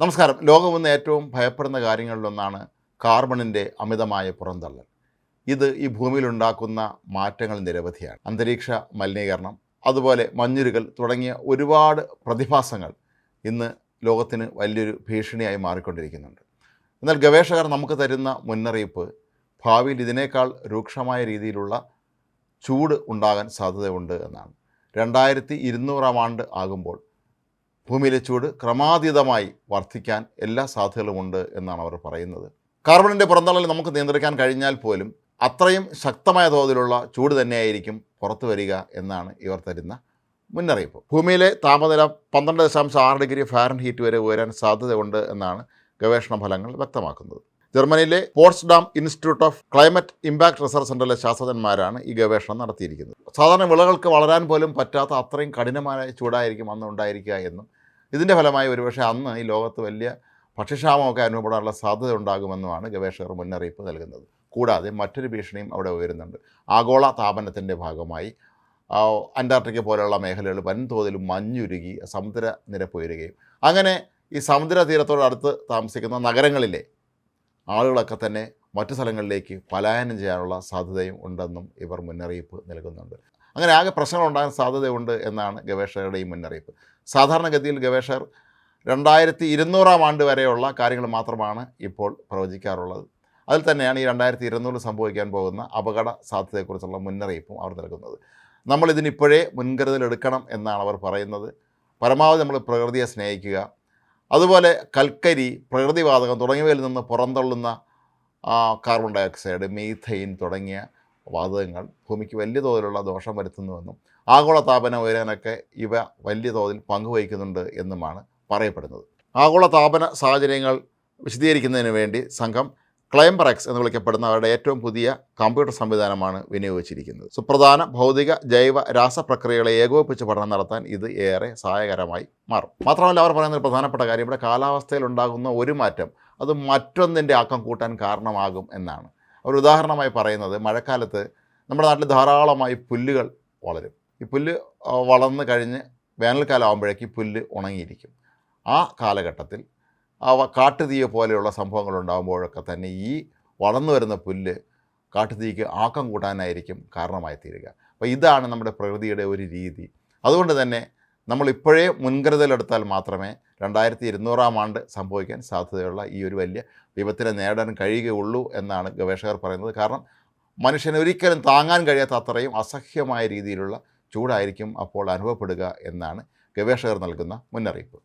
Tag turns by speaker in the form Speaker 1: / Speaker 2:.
Speaker 1: നമസ്കാരം. ലോകം ഇന്ന് ഏറ്റവും ഭയപ്പെടുന്ന കാര്യങ്ങളിലൊന്നാണ് കാർബണിന്റെ അമിതമായ പുറന്തള്ളൽ. ഇത് ഈ ഭൂമിയിലുണ്ടാക്കുന്ന മാറ്റങ്ങൾ നിരവധിയാണ്. അന്തരീക്ഷ മലിനീകരണം അതുപോലെ മഞ്ഞുരുകൾ തുടങ്ങിയ ഒരുപാട് പ്രതിഭാസങ്ങൾ ഇന്ന് ലോകത്തിന് വലിയൊരു ഭീഷണിയായി മാറിക്കൊണ്ടിരിക്കുന്നുണ്ട്. എന്നാൽ ഗവേഷകർ നമുക്ക് തരുന്ന മുന്നറിയിപ്പ് ഭാവിയിൽ ഇതിനേക്കാൾ രൂക്ഷമായ രീതിയിലുള്ള ചൂട് ഉണ്ടാകാൻ സാധ്യതയുണ്ട് എന്നാണ്. രണ്ടായിരത്തി ഇരുന്നൂറാം ആണ്ട് ആകുമ്പോൾ ഭൂമിയിലെ ചൂട് ക്രമാതീതമായി വർദ്ധിക്കാൻ എല്ലാ സാധ്യതകളുമുണ്ട് എന്നാണ് അവർ പറയുന്നത്. കാർബണിന്റെ പുറന്തള്ളൽ നമുക്ക് നിയന്ത്രിക്കാൻ കഴിഞ്ഞാൽ പോലും അത്രയും ശക്തമായ തോതിലുള്ള ചൂട് തന്നെയായിരിക്കും പുറത്തു വരിക എന്നാണ് ഇവർ തരുന്ന മുന്നറിയിപ്പ്. ഭൂമിയിലെ താപനില പന്ത്രണ്ട് ദശാംശം ആറ് ഡിഗ്രി ഫാരൻ ഹീറ്റ് വരെ ഉയരാൻ സാധ്യതയുണ്ട് എന്നാണ് ഗവേഷണ ഫലങ്ങൾ വ്യക്തമാക്കുന്നത്. ജർമ്മനിയിലെ Potsdam Institute of Climate Impact Research സെന്ററിലെ ശാസ്ത്രജ്ഞന്മാരാണ് ഈ ഗവേഷണം നടത്തിയിരിക്കുന്നത്. സാധാരണ വിളകൾക്ക് വളരാൻ പോലും പറ്റാത്ത അത്രയും കഠിനമായ ചൂടായിരിക്കും അന്ന് ഉണ്ടായിരിക്കുക എന്നും ഇതിന്റെ ഫലമായി ഒരുപക്ഷെ അന്ന് ഈ ലോകത്ത് വലിയ ഭക്ഷ്യക്ഷാമമൊക്കെ അനുഭവപ്പെടാനുള്ള സാധ്യത ഉണ്ടാകുമെന്നുമാണ് ഗവേഷകർ മുന്നറിയിപ്പ് നൽകുന്നത്. കൂടാതെ മറ്റൊരു ഭീഷണിയും അവിടെ ഉയരുന്നുണ്ട്. ആഗോള താപനത്തിന്റെ ഭാഗമായി അന്റാർട്ടിക്ക പോലെയുള്ള മേഖലകൾ വൻതോതിൽ മഞ്ഞുരുകി സമുദ്രനിരപ്പ് ഉയരുകയും അങ്ങനെ ഈ സമുദ്ര തീരത്തോടടുത്ത് താമസിക്കുന്ന നഗരങ്ങളിലെ ആളുകളൊക്കെ തന്നെ മറ്റു സ്ഥലങ്ങളിലേക്ക് പലായനം ചെയ്യാനുള്ള സാധ്യതയും ഉണ്ടെന്നും ഇവർ മുന്നറിയിപ്പ് നൽകുന്നുണ്ട്. അങ്ങനെ ആകെ പ്രശ്നങ്ങൾ ഉണ്ടാകാൻ സാധ്യതയുണ്ട് എന്നാണ് ഗവേഷകരുടെയും മുന്നറിയിപ്പ്. സാധാരണഗതിയിൽ ഗവേഷകർ രണ്ടായിരത്തി ഇരുന്നൂറാം ആണ്ട് വരെയുള്ള കാര്യങ്ങൾ മാത്രമാണ് ഇപ്പോൾ പ്രവചിക്കാറുള്ളത്. അതിൽ തന്നെയാണ് ഈ രണ്ടായിരത്തി ഇരുന്നൂറിൽ സംഭവിക്കാൻ പോകുന്ന അപകട സാധ്യതയെക്കുറിച്ചുള്ള മുന്നറിയിപ്പും അവർ നൽകുന്നത്. നമ്മൾ ഇതിനിപ്പോഴേ മുൻകരുതൽ എടുക്കണം എന്നാണ് അവർ പറയുന്നത്. പരമാവധി നമ്മൾ പ്രകൃതിയെ സ്നേഹിക്കുക അതുപോലെ കൽക്കരി പ്രകൃതിവാതകം തുടങ്ങിയവയിൽ നിന്ന് പുറന്തള്ളുന്ന കാർബൺ ഡയോക്സൈഡ് മീഥൈൻ തുടങ്ങിയ വാതകങ്ങൾ ഭൂമിക്ക് വലിയ തോതിലുള്ള ദോഷം വരുത്തുന്നുവെന്നും ആഗോള താപനം ഉയരാനൊക്കെ ഇവ വലിയ തോതിൽ പങ്കുവഹിക്കുന്നുണ്ട് എന്നുമാണ് പറയപ്പെടുന്നത്. ആഗോളതാപന സാഹചര്യങ്ങൾ വിശദീകരിക്കുന്നതിന് വേണ്ടി സംഘം ക്ലൈംബറെക്സ് എന്ന് വിളിക്കപ്പെടുന്ന അവരുടെ ഏറ്റവും പുതിയ കമ്പ്യൂട്ടർ സംവിധാനമാണ് വിനിയോഗിച്ചിരിക്കുന്നത്. സുപ്രധാന ഭൗതിക ജൈവ രാസപ്രക്രിയകളെ ഏകോപിപ്പിച്ച് പഠനം നടത്താൻ ഇത് ഏറെ സഹായകരമായി മാറും. മാത്രമല്ല അവർ പറയുന്ന ഒരു പ്രധാനപ്പെട്ട കാര്യം ഇവിടെ കാലാവസ്ഥയിൽ ഉണ്ടാകുന്ന ഒരു മാറ്റം അത് മറ്റൊന്നിന്റെ ആക്കം കൂട്ടാൻ കാരണമാകും എന്നാണ്. അവർ ഉദാഹരണമായി പറയുന്നത് മഴക്കാലത്ത് നമ്മുടെ നാട്ടിൽ ധാരാളമായി പുല്ലുകൾ വളരും. ഈ പുല്ല് വളർന്ന് കഴിഞ്ഞ് വേനൽക്കാലം ആകുമ്പോഴേക്ക് പുല്ല് ഉണങ്ങിയിരിക്കും. ആ കാലഘട്ടത്തിൽ അവ കാട്ടുതീയ പോലെയുള്ള സംഭവങ്ങൾ ഉണ്ടാകുമ്പോഴൊക്കെ തന്നെ ഈ വളർന്നു വരുന്ന പുല്ല് കാട്ടുതീക്ക് ആക്കം കൂട്ടാനായിരിക്കും കാരണമായി തീരുക അപ്പോൾ ഇതാണ് നമ്മുടെ പ്രകൃതിയുടെ ഒരു രീതി. അതുകൊണ്ട് തന്നെ നമ്മളിപ്പോഴേ മുൻകരുതലെടുത്താൽ മാത്രമേ രണ്ടായിരത്തി ഇരുന്നൂറാം ആണ്ട് സംഭവിക്കാൻ സാധ്യതയുള്ള ഈ ഒരു വലിയ വിപത്തിനെ നേടാൻ കഴിയുകയുള്ളൂ എന്നാണ് ഗവേഷകർ പറയുന്നത്. കാരണം മനുഷ്യന് ഒരിക്കലും താങ്ങാൻ കഴിയാത്ത അത്രയും അസഹ്യമായ രീതിയിലുള്ള ചൂടായിരിക്കും അപ്പോൾ അനുഭവപ്പെടുക എന്നാണ് ഗവേഷകർ നൽകുന്ന മുന്നറിയിപ്പ്.